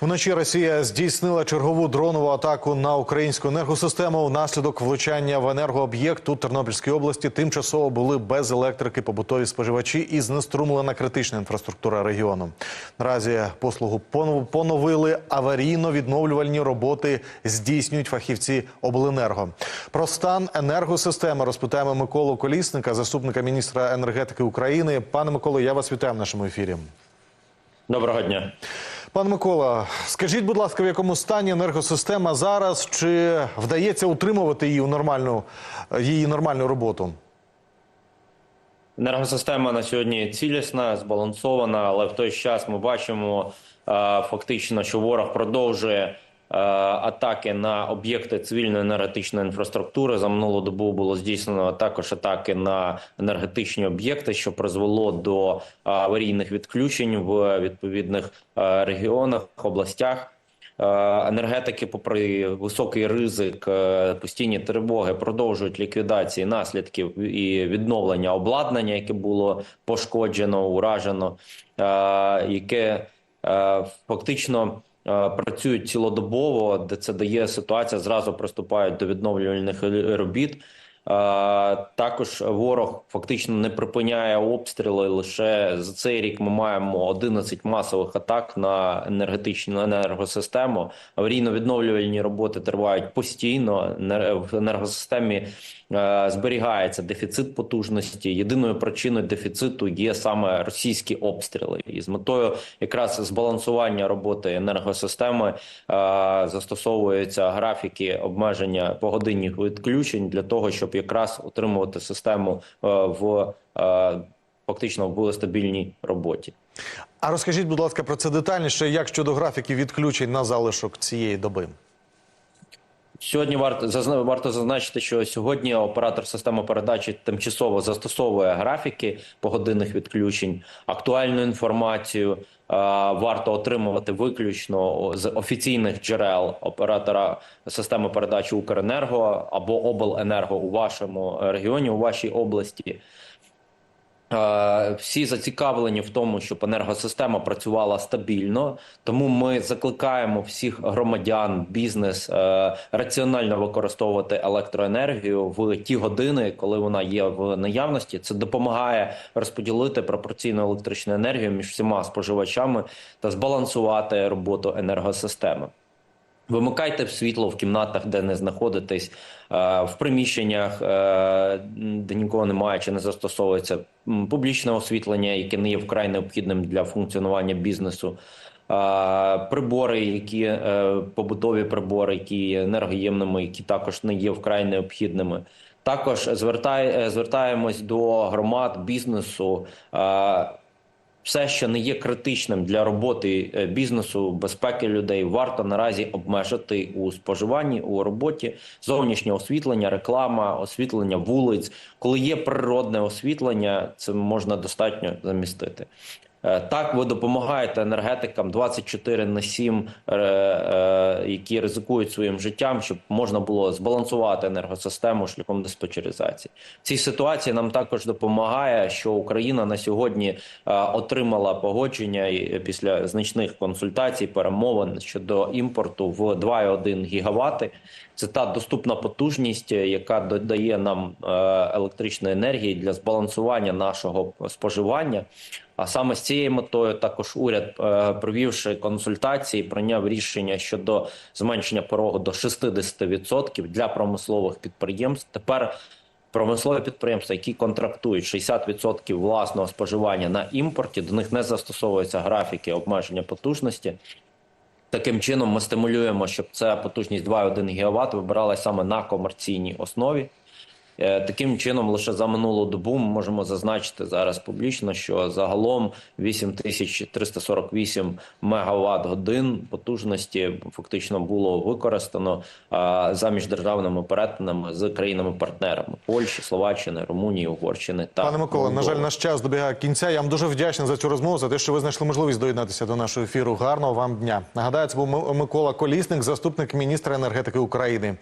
Вночі Росія здійснила чергову дронову атаку на українську енергосистему. Внаслідок влучання в енергооб'єкт у Тернопільській області тимчасово були без електрики побутові споживачі і знеструмлена критична інфраструктура регіону. Наразі послугу понов- поновили аварійно-відновлювальні роботи здійснюють фахівці обленерго. Про стан енергосистеми розпитаємо Миколу Колісника, заступника міністра енергетики України. Пане Миколо, я вас вітаю в нашому ефірі. Доброго дня. Пан Микола, скажіть, будь ласка, в якому стані енергосистема зараз? Чи вдається утримувати її у нормальну її нормальну роботу? Енергосистема на сьогодні цілісна, збалансована, але в той час ми бачимо фактично, що ворог продовжує атаки на об'єкти цивільної енергетичної інфраструктури. За минулу добу було здійснено також атаки на енергетичні об'єкти, що призвело до е, аварійних відключень в відповідних е, регіонах, областях. Е, Енергетики, попри високий ризик, е, постійні тривоги, продовжують ліквідації наслідків і відновлення обладнання, яке було пошкоджено, уражено, е, яке е, фактично е, працюють цілодобово, де це дає ситуація. Зразу приступають до відновлювальних робіт. Також ворог фактично не припиняє обстріли. Лише за цей рік ми маємо 11 масових атак на енергетичну енергосистему. Аварійно-відновлювальні роботи тривають постійно. В енергосистемі е, зберігається дефіцит потужності. Єдиною причиною дефіциту є саме російські обстріли. І з метою якраз збалансування роботи енергосистеми е, застосовуються графіки обмеження погодинних відключень для того, щоб якраз утримувати систему е, в е, фактично в стабільній роботі. А розкажіть, будь ласка, про це детальніше, як щодо графіків відключень на залишок цієї доби? Сьогодні варто варто зазначити, що сьогодні оператор системи передачі тимчасово застосовує графіки погодинних відключень, актуальну інформацію. Е, Варто отримувати виключно з офіційних джерел оператора системи передачі Укренерго або Обленерго у вашому регіоні, у вашій області. Е, Всі зацікавлені в тому, щоб енергосистема працювала стабільно. Тому ми закликаємо всіх громадян, бізнес е, раціонально використовувати електроенергію в ті години, коли вона є в наявності. Це допомагає розподілити пропорційну електричну енергію між всіма споживачами та збалансувати роботу енергосистеми. Вимикайте світло в кімнатах, де не знаходитесь, е, в приміщеннях, е, де нікого немає чи не застосовується публічне освітлення, яке не є вкрай необхідним для функціонування бізнесу. е, Прибори, які побутові прибори, які є енергоємними, які також не є вкрай необхідними. Також звертаємось до громад бізнесу. Все, що не є критичним для роботи е, бізнесу, безпеки людей, варто наразі обмежити у споживанні у роботі зовнішнє освітлення, реклама, освітлення вулиць. Коли є природне освітлення, це можна достатньо замістити. Е, Так, ви допомагаєте енергетикам 24 на 7, е, е, які ризикують своїм життям, щоб можна було збалансувати енергосистему шляхом диспетчеризації. В цій ситуації нам також допомагає, що Україна на сьогодні отримала погодження після значних консультацій, перемовин щодо імпорту в 2,1 гігавати. Це та доступна потужність, яка додає нам електричної енергії для збалансування нашого споживання. А саме з цією метою також уряд, е, провівши консультації, прийняв рішення щодо зменшення порогу до 60% для промислових підприємств. Тепер промислові підприємства, які контрактують 60% власного споживання на імпорті, до них не застосовуються графіки обмеження потужності. Таким чином, ми стимулюємо, щоб ця потужність 2,1 ГВт вибиралася саме на комерційній основі. Е, Таким чином, лише за минулу добу ми можемо зазначити зараз публічно, що загалом 8348 мегаватт годин потужності фактично було використано а, за міждержавними перетинами з країнами-партнерами Польщі, Словаччини, Румунії, Угорщини та Пане Микола, на жаль, наш час добігає кінця. Я вам дуже вдячний за цю розмову, за те, що ви знайшли можливість доєднатися до нашого ефіру. Гарного вам дня. Нагадаю, це був Микола Колісник, заступник міністра енергетики України.